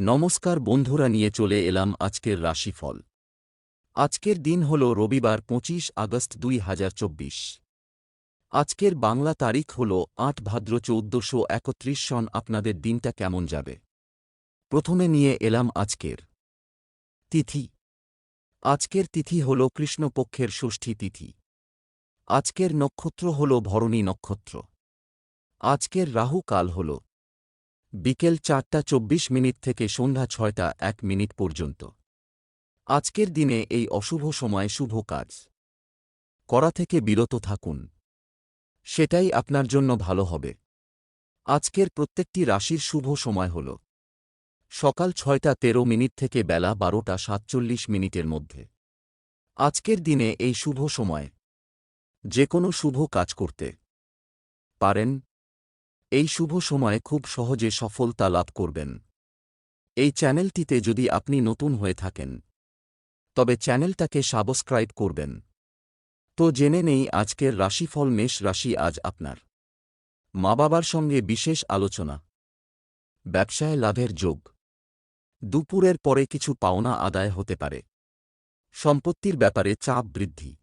নমস্কার বন্ধুরা, নিয়ে চলে এলাম আজকের রাশিফল। আজকের দিন হল রবিবার, পঁচিশ আগস্ট দুই হাজার চব্বিশ। আজকের বাংলা তারিখ হল আট ভাদ্র চৌদ্দশো একত্রিশ সন। আপনাদের দিনটা কেমন যাবে? প্রথমে নিয়ে এলাম আজকের তিথি। আজকের তিথি হল কৃষ্ণপক্ষের ষষ্ঠী তিথি। আজকের নক্ষত্র হল ভরণী নক্ষত্র। আজকের রাহু কাল হল বিকেল চারটা চব্বিশ মিনিট থেকে সন্ধ্যা ছয়টা এক মিনিট পর্যন্ত। আজকের দিনে এই অশুভ সময় শুভ কাজ। করা থেকে বিরত থাকুন। সেটাই আপনার জন্য ভালো হবে। আজকের প্রত্যেকটি রাশির শুভ সময় হল সকাল ছয়টা তেরো মিনিট থেকে বেলা বারোটা সাতচল্লিশ মিনিটের মধ্যে। আজকের দিনে এই শুভ সময় যে কোনো শুভ কাজ করতে পারেন এই শুভ সময়ে খুব সহজে সফলতা লাভ করবেন। এই চ্যানেলটিতে যদি আপনি নতুন হয়ে থাকেন, তবে চ্যানেলটাকে সাবস্ক্রাইব করবেন। তো জেনে নেই আজকের রাশিফল মেষ রাশি আজ আপনার। মা বাবার সঙ্গে বিশেষ আলোচনা। ব্যবসায় লাভের যোগ। দুপুরের পরে কিছু পাওনা আদায় হতে পারে। সম্পত্তির ব্যাপারে চাপ বৃদ্ধি।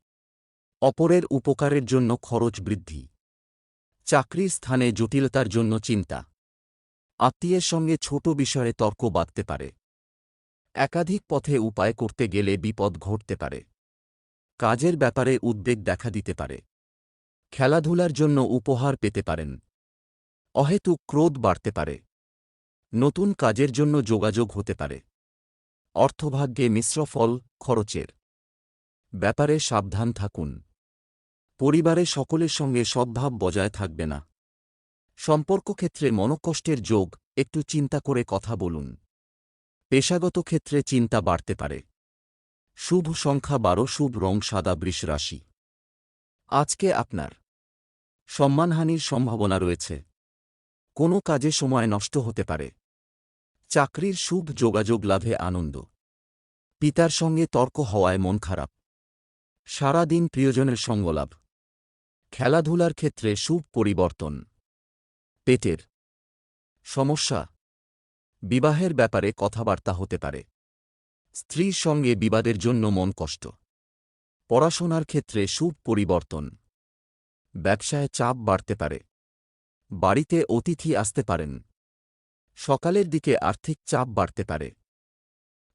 অপরের উপকারের জন্য খরচ বৃদ্ধি। চাকরির স্থানে জটিলতার জন্য চিন্তা। আত্মীয়ের সঙ্গে ছোট বিষয়ে তর্ক বাঁধতে পারে। একাধিক পথে উপায় করতে গেলে বিপদ ঘটতে পারে। কাজের ব্যাপারে উদ্বেগ দেখা দিতে পারে। খেলাধুলার জন্য উপহার পেতে পারেন। অহেতুক ক্রোধ বাড়তে পারে। নতুন কাজের জন্য যোগাযোগ হতে পারে। অর্থভাগ্যে মিশ্র ফল খরচের। ব্যাপারে সাবধান থাকুন। পরিবারে সকলের সঙ্গে সদ্ভাব বজায় থাকবে না। সম্পর্ক ক্ষেত্রে মনকষ্টের যোগ, একটু চিন্তা করে কথা বলুন। পেশাগত ক্ষেত্রে চিন্তা বাড়তে পারে। শুভ সংখ্যা বারো, শুভ রং সাদা, বৃষ রাশি। আজকে আপনার সম্মানহানির সম্ভাবনা রয়েছে। কোনো কাজে সময় নষ্ট হতে পারে। চাকরির শুভ যোগাযোগ লাভে আনন্দ। পিতার সঙ্গে তর্ক হওয়ায় মন খারাপ। সারা দিন প্রিয়জনের সঙ্গলাভ। খেলাধুলার ক্ষেত্রে শুভ পরিবর্তন। পেটের সমস্যা। বিবাহের ব্যাপারে কথাবার্তা হতে পারে। স্ত্রীর সঙ্গে বিবাদের জন্য মন কষ্ট। পড়াশোনার ক্ষেত্রে শুভ পরিবর্তন। ব্যবসায় চাপ বাড়তে পারে। বাড়িতে অতিথি আসতে পারেন। সকালের দিকে আর্থিক চাপ বাড়তে পারে।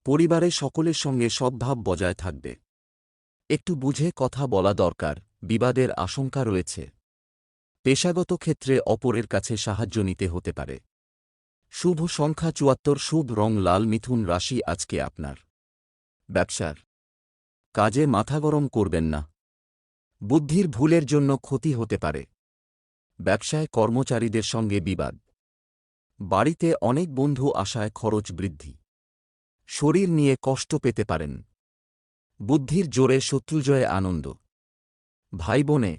পরিবারে সকলের সঙ্গে সদ্ভাব বজায় থাকবে। একটু বুঝে কথা বলা দরকার। বিবাদের আশঙ্কা রয়েছে। পেশাগত ক্ষেত্রে অপরের কাছে সাহায্য নিতে হতে পারে। শুভ সংখ্যা চুয়াত্তর, শুভ রং লাল, মিথুন রাশি আজকে আপনার। ব্যবসার কাজে মাথা গরম করবেন না। বুদ্ধির ভুলের জন্য ক্ষতি হতে পারে। ব্যবসায় কর্মচারীদের সঙ্গে বিবাদ। বাড়িতে অনেক বন্ধু আশায় খরচ বৃদ্ধি। শরীর নিয়ে কষ্ট পেতে পারেন। বুদ্ধির জোরে শত্রুজয়ে আনন্দ। ভাই বোনে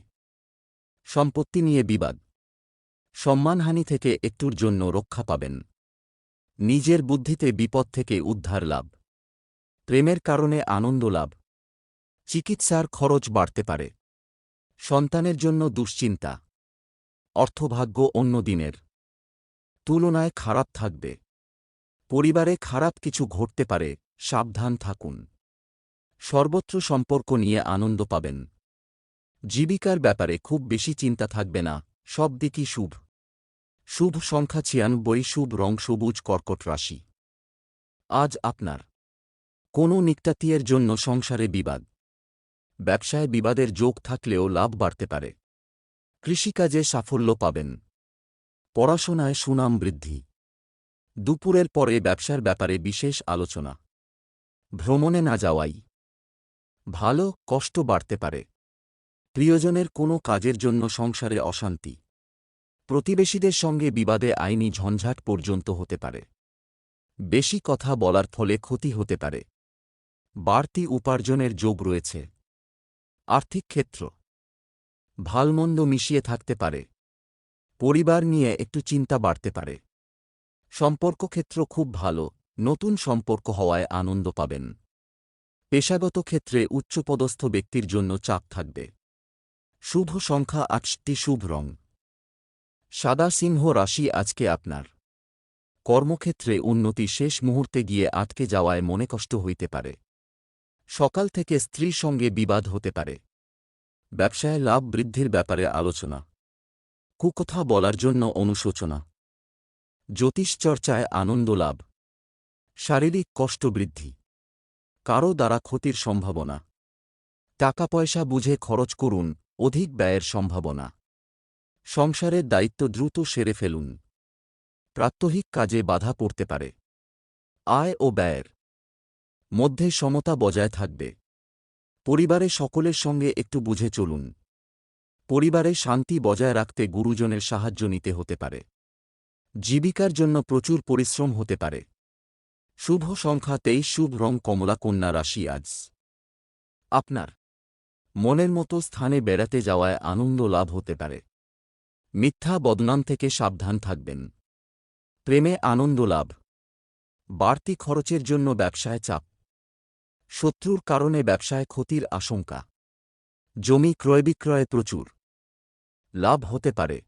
সম্পত্তি নিয়ে বিবাদ। সম্মানহানি থেকে একটুর জন্য রক্ষা পাবেন। নিজের বুদ্ধিতে বিপদ থেকে উদ্ধার লাভ। প্রেমের কারণে আনন্দ লাভ। চিকিৎসার খরচ বাড়তে পারে। সন্তানের জন্য দুশ্চিন্তা। অর্থভাগ্য অন্য দিনের। তুলনায় খারাপ থাকবে। পরিবারে খারাপ কিছু ঘটতে পারে, সাবধান থাকুন। সর্বত্র সম্পর্ক নিয়ে আনন্দ পাবেন। জীবিকার ব্যাপারে খুব বেশি চিন্তা থাকবে না, সব দিকই শুভ। শুভ সংখ্যা ছিয়ানব্বই, শুভ রং সবুজ, কর্কট রাশি। আজ আপনার কোনো নিকটাতিয়ের জন্য সংসারে বিবাদ। ব্যবসায় বিবাদের যোগ থাকলেও লাভ বাড়তে পারে। কৃষিকাজে সাফল্য পাবেন। পড়াশোনায় সুনাম বৃদ্ধি। দুপুরের পরে ব্যবসার ব্যাপারে বিশেষ আলোচনা। ভ্রমণে না যাওয়াই। ভালো, কষ্ট বাড়তে পারে। প্রিয়জনের কোনো কাজের জন্য সংসারে অশান্তি। প্রতিবেশীদের সঙ্গে বিবাদে আইনি ঝঞ্ঝাট পর্যন্ত হতে পারে। বেশি কথা বলার ফলে ক্ষতি হতে পারে। বাড়তি উপার্জনের যোগ রয়েছে। আর্থিক ক্ষেত্র। ভালমন্দ মিশিয়ে থাকতে পারে। পরিবার নিয়ে একটু চিন্তা বাড়তে পারে। সম্পর্ক ক্ষেত্র খুব ভালো, নতুন সম্পর্ক হওয়ায় আনন্দ পাবেন। পেশাগত ক্ষেত্রে উচ্চপদস্থ ব্যক্তির জন্য চাপ থাকবে। শুভ সংখ্যা আটটি শুভ রং। সাদা সিংহ রাশি আজকে আপনার। কর্মক্ষেত্রে উন্নতি শেষ মুহূর্তে গিয়ে আটকে যাওয়ায় মনে কষ্ট হইতে পারে। সকাল থেকে স্ত্রীর সঙ্গে বিবাদ হতে পারে। ব্যবসায় লাভ বৃদ্ধির ব্যাপারে আলোচনা। কুকথা বলার জন্য অনুশোচনা। জ্যোতিষ চর্চায় আনন্দ লাভ। শারীরিক কষ্ট বৃদ্ধি। কারও দ্বারা ক্ষতির সম্ভাবনা। টাকা পয়সা বুঝে খরচ করুন। অধিক ব্যয়ের সম্ভাবনা। সংসারের দায়িত্ব দ্রুত সেরে ফেলুন। প্রাত্যহিক কাজে বাধা পড়তে পারে। আয় ও ব্যয়ের মধ্যে সমতা বজায় থাকবে। পরিবারে সকলের সঙ্গে একটু বুঝে চলুন। পরিবারে শান্তি বজায় রাখতে গুরুজনের সাহায্য নিতে হতে পারে। জীবিকার জন্য প্রচুর পরিশ্রম হতে পারে। শুভ সংখ্যা তেইশ, শুভ রং কমলা, কন্যা রাশি আজ। আপনার মনের মতো স্থানে বেড়াতে যাওয়ায় আনন্দ লাভ হতে পারে। মিথ্যা বদনাম থেকে সাবধান থাকবেন। প্রেমে আনন্দ লাভ। বাড়তি খরচের জন্য ব্যবসায় চাপ। শত্রুর কারণে ব্যবসায় ক্ষতির আশঙ্কা। জমি ক্রয় বিক্রয়ে প্রচুর। লাভ হতে পারে।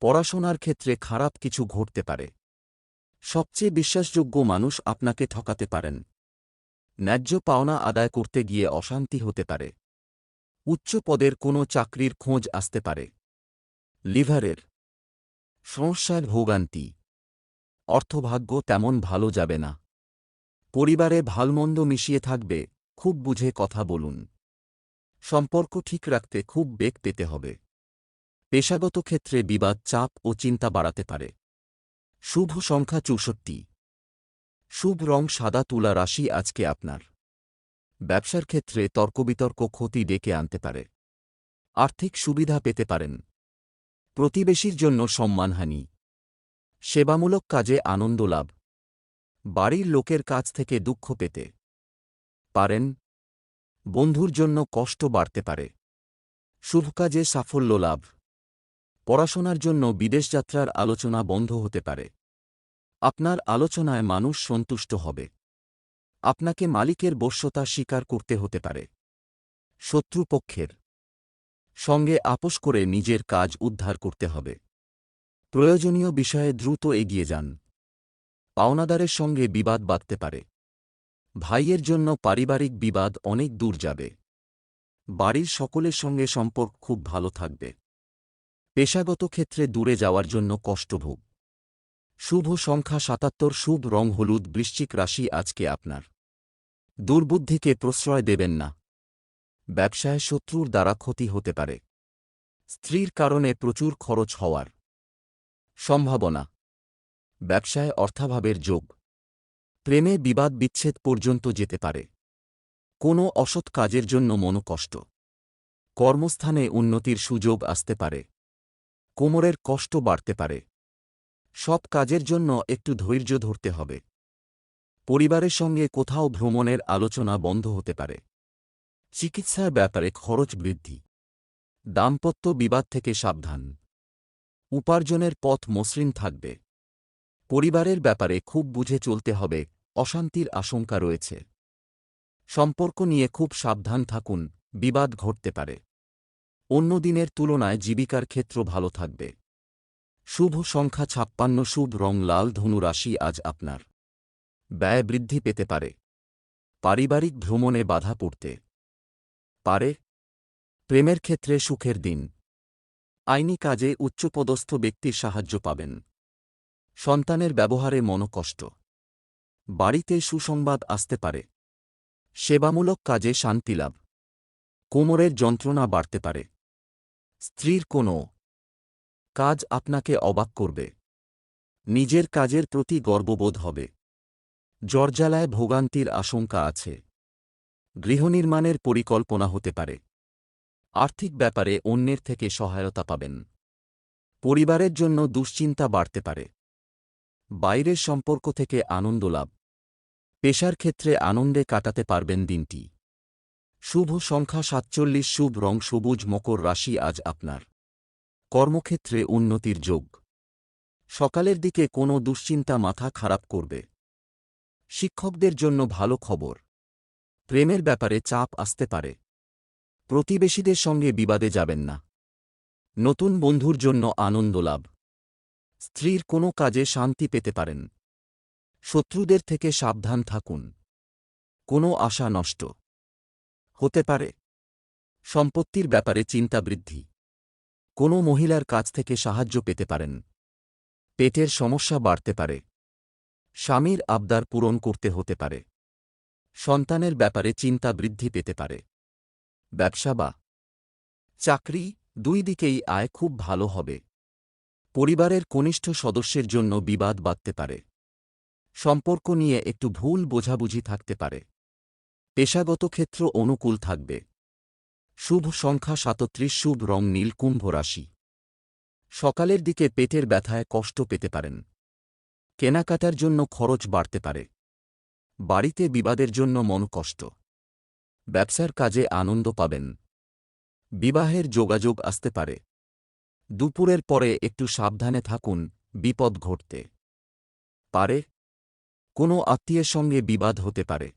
পড়াশোনার ক্ষেত্রে খারাপ কিছু ঘটতে পারে। সবচেয়ে বিশ্বাসযোগ্য মানুষ আপনাকে ঠকাতে পারেন। ন্যায্য পাওনা আদায় করতে গিয়ে অশান্তি হতে পারে। উচ্চ পদের কোনো চাকরির খোঁজ আসতে পারে। লিভারের সমস্যার ভোগান্তি। অর্থভাগ্য তেমন ভালো যাবে না। পরিবারে ভালমন্দ মিশিয়ে থাকবে, খুব বুঝে কথা বলুন। সম্পর্ক ঠিক রাখতে খুব বেগ পেতে হবে। পেশাগত ক্ষেত্রে বিবাদ, চাপ ও চিন্তা বাড়াতে পারে। শুভ সংখ্যা চৌষট্টি। শুভ রং সাদা তুলা রাশি আজকে আপনার। ব্যবসার ক্ষেত্রে তর্কবিতর্ক ক্ষতি ডেকে আনতে পারে। আর্থিক সুবিধা পেতে পারেন। প্রতিবেশীর জন্য সম্মানহানি। সেবামূলক কাজে আনন্দ লাভ। বাড়ির লোকের কাছ থেকে দুঃখ পেতে। পারেন। বন্ধুর জন্য কষ্ট বাড়তে পারে। শুভ কাজে সাফল্য লাভ। পড়াশোনার জন্য বিদেশযাত্রার আলোচনা বন্ধ হতে পারে। আপনার আলোচনায় মানুষ সন্তুষ্ট হবে। আপনাকে মালিকের বশ্যতা স্বীকার করতে হতে পারে। শত্রুপক্ষের সঙ্গে আপোষ করে নিজের কাজ উদ্ধার করতে হবে। প্রয়োজনীয় বিষয়ে দ্রুত এগিয়ে যান। পাওনাদারের সঙ্গে বিবাদ বাঁধতে পারে। ভাইয়ের জন্য পারিবারিক বিবাদ অনেক দূর যাবে। বাড়ির সকলের সঙ্গে সম্পর্ক খুব ভালো থাকবে। পেশাগত ক্ষেত্রে দূরে যাওয়ার জন্য কষ্টভোগ শুভ সংখ্যা সাতাত্তর, শুভ রং হলুদ, বৃশ্চিক রাশি আজকে আপনার। দুর্বুদ্ধিকে প্রশ্রয় দেবেন না। ব্যবসায় শত্রুর দ্বারা ক্ষতি হতে পারে। স্ত্রীর কারণে প্রচুর খরচ হওয়ার সম্ভাবনা। ব্যবসায় অর্থাভাবের যোগ। প্রেমে বিবাদ বিচ্ছেদ পর্যন্ত যেতে পারে। কোনো অসৎ কাজের জন্য মনোকষ্ট কর্মস্থানে উন্নতির সুযোগ আসতে পারে। কোমরের কষ্ট বাড়তে পারে। সব কাজের জন্য একটু ধৈর্য ধরতে হবে। পরিবারের সঙ্গে কোথাও ভ্রমণের আলোচনা বন্ধ হতে পারে। চিকিৎসার ব্যাপারে খরচ বৃদ্ধি। দাম্পত্য বিবাদ থেকে সাবধান। উপার্জনের পথ মসৃণ থাকবে। পরিবারের ব্যাপারে খুব বুঝে চলতে হবে, অশান্তির আশঙ্কা রয়েছে। সম্পর্ক নিয়ে খুব সাবধান থাকুন, বিবাদ ঘটতে পারে। অন্য দিনের তুলনায় জীবিকার ক্ষেত্র ভালো থাকবে। শুভ সংখ্যা ছাপ্পান্ন, শুভ রং লাল ধনু রাশি আজ আপনার। ব্যয় বৃদ্ধি পেতে পারে। পারিবারিক ভ্রমণে বাধা পড়তে। পারে। প্রেমের ক্ষেত্রে সুখের দিন। আইনি কাজে উচ্চপদস্থ ব্যক্তির সাহায্য পাবেন। সন্তানের ব্যবহারে মনকষ্ট। বাড়িতে সুসংবাদ আসতে পারে। সেবামূলক কাজে শান্তিলাভ কোমরের যন্ত্রণা বাড়তে পারে। স্ত্রীর কোনো কাজ আপনাকে অবাক করবে। নিজের কাজের প্রতি গর্ববোধ হবে। জর্জালায় ভোগান্তির আশঙ্কা আছে। গৃহনির্মাণের পরিকল্পনা হতে পারে। আর্থিক ব্যাপারে অন্যের থেকে সহায়তা পাবেন। পরিবারের জন্য দুশ্চিন্তা বাড়তে পারে। বাইরের সম্পর্ক থেকে আনন্দ লাভ। পেশার ক্ষেত্রে আনন্দে কাটাতে পারবেন দিনটি। শুভ সংখ্যা সাতচল্লিশ, শুভ রং, সবুজ মকর রাশি আজ আপনার। কর্মক্ষেত্রে উন্নতির যোগ। সকালের দিকে কোনো দুশ্চিন্তা মাথা খারাপ করবে। শিক্ষকদের জন্য ভালো খবর। প্রেমের ব্যাপারে চাপ আসতে পারে। প্রতিবেশীদের সঙ্গে বিবাদে যাবেন না। নতুন বন্ধুর জন্য আনন্দ লাভ। স্ত্রীর কোনো কাজে শান্তি পেতে পারেন। শত্রুদের থেকে সাবধান থাকুন। কোনো আশা নষ্ট। হতে পারে। সম্পত্তির ব্যাপারে চিন্তা বৃদ্ধি। কোনো মহিলার কাছ থেকে সাহায্য পেতে পারেন। পেটের সমস্যা বাড়তে পারে। স্বামীর আবদার পূরণ করতে হতে পারে। সন্তানের ব্যাপারে চিন্তা বৃদ্ধি পেতে পারে। ব্যবসা বা চাকরি দুই দিকেই আয় খুব ভালো হবে। পরিবারের কনিষ্ঠ সদস্যের জন্য বিবাদ বাঁধতে পারে। সম্পর্ক নিয়ে একটু ভুল বোঝাবুঝি থাকতে পারে। পেশাগত ক্ষেত্র অনুকূল থাকবে। শুভ সংখ্যা সাতত্রিশ, শুভ রং নীল, কুম্ভ রাশি। সকালের দিকে পেটের ব্যথায় কষ্ট পেতে পারেন। কেনাকাটার জন্য খরচ বাড়তে পারে। বাড়িতে বিবাদের জন্য মন কষ্ট। ব্যবসার কাজে আনন্দ পাবেন। বিবাহের যোগাযোগ আসতে পারে। দুপুরের পরে একটু সাবধানে থাকুন, বিপদ ঘটতে পারে। কোনো আত্মীয়ের সঙ্গে বিবাদ হতে পারে।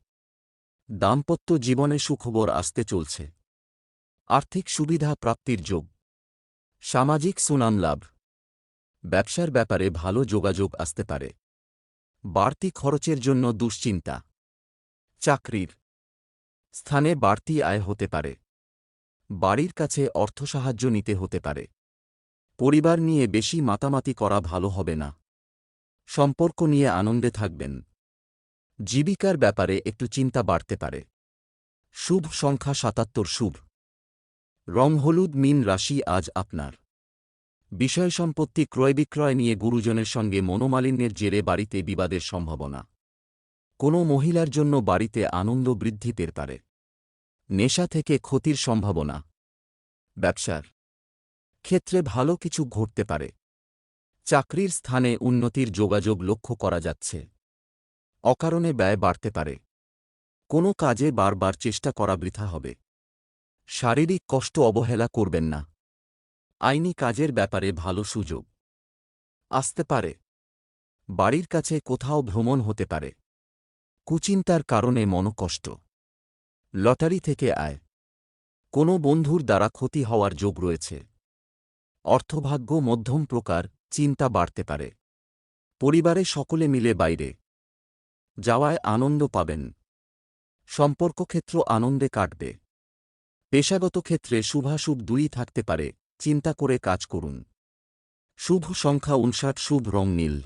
দাম্পত্য জীবনে সুখবর আসতে চলছে। আর্থিক সুবিধা প্রাপ্তির যোগ। সামাজিক সুনাম লাভ। ব্যবসার ব্যাপারে ভালো যোগাযোগ আসতে পারে। বাড়তি খরচের জন্য দুশ্চিন্তা। চাকরির। স্থানে বাড়তি আয় হতে পারে। বাড়ির কাছে অর্থ সাহায্য নিতে হতে পারে। পরিবার নিয়ে বেশি মাতামাতি করা ভালো হবে না। সম্পর্ক নিয়ে আনন্দে থাকবেন। জীবিকার ব্যাপারে একটু চিন্তা বাড়তে পারে। শুভ সংখ্যা সাতাত্তর শুভ। রং হলুদ মিন রাশি আজ আপনার। বিষয় সম্পত্তি ক্রয় বিক্রয় নিয়ে গুরুজনের সঙ্গে মনোমালিন্যের জেরে বাড়িতে বিবাদের সম্ভাবনা। কোনো মহিলার জন্য বাড়িতে আনন্দ বৃদ্ধি পেতে পারে নেশা থেকে ক্ষতির সম্ভাবনা। ব্যবসার ক্ষেত্রে ভালো কিছু ঘটতে পারে। চাকরির স্থানে উন্নতির যোগাযোগ লক্ষ্য করা যাচ্ছে। অকারণে ব্যয় বাড়তে পারে। কোনো কাজে বারবার চেষ্টা করা বৃথা হবে। শারীরিক কষ্ট অবহেলা করবেন না। আইনি কাজের ব্যাপারে ভালো সুযোগ। আসতে পারে। বাড়ির কাছে কোথাও ভ্রমণ হতে পারে। কুচিন্তার কারণে মনকষ্ট। লটারি থেকে আয়। কোনো বন্ধুর দ্বারা ক্ষতি হওয়ার যোগ রয়েছে। অর্থভাগ্য মধ্যম প্রকার, চিন্তা বাড়তে পারে। পরিবারে সকলে মিলে বাইরে। যাওয়ায় আনন্দ পাবেন। সম্পর্কক্ষেত্র আনন্দে কাটবে। পেশাগত ক্ষেত্রে শুভাশুভ দুই থাকতে পারে, চিন্তা করে কাজ করুন। শুভ সংখ্যা উনষাট, শুভ রং নীল।